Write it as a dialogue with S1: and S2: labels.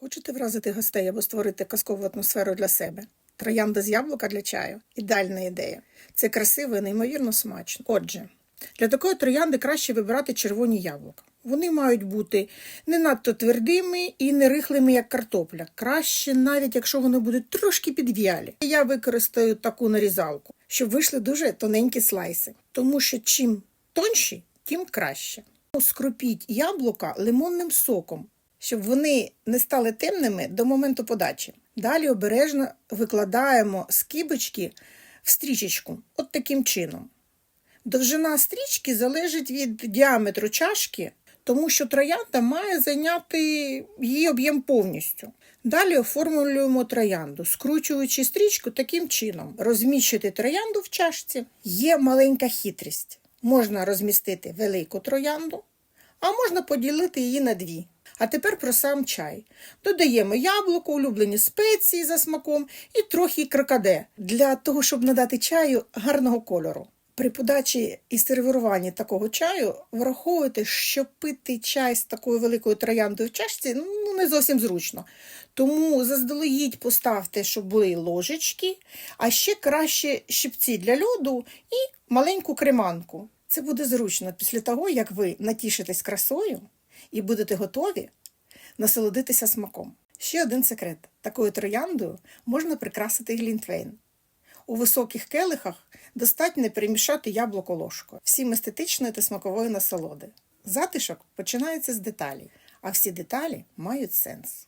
S1: Хочете вразити гостей або створити казкову атмосферу для себе? Троянда з яблука для чаю ідеальна ідея. Це красиво і неймовірно смачно. Отже, для такої троянди краще вибирати червоні яблука. Вони мають бути не надто твердими і не рихлими, як картопля. Краще, навіть якщо вони будуть трошки підв'ялі. Я використаю таку нарізалку, щоб вийшли дуже тоненькі слайси, тому що чим тонші, тим краще. Скропіть яблука лимонним соком, щоб вони не стали темними до моменту подачі. Далі обережно викладаємо скибочки в стрічечку, от таким чином. Довжина стрічки залежить від діаметру чашки, тому що троянда має зайняти її об'єм повністю. Далі оформлюємо троянду, скручуючи стрічку таким чином. Розміщити троянду в чашці є маленька хитрість. Можна розмістити велику троянду, а можна поділити її на дві. А тепер про сам чай. Додаємо яблуко, улюблені спеції за смаком і трохи крокаде для того, щоб надати чаю гарного кольору. При подачі і сервіруванні такого чаю враховуйте, що пити чай з такою великою трояндою в чашці ну, не зовсім зручно. Тому заздалегідь поставте, щоб були ложечки, а ще краще щипці для льоду і маленьку креманку. Це буде зручно після того, як ви натішитесь красою і будете готові насолодитися смаком. Ще один секрет: такою трояндою можна прикрасити глінтвейн. У високих келихах достатньо перемішати яблуко ложкою. Всім естетичної та смакової насолоди. Затишок починається з деталей, а всі деталі мають сенс.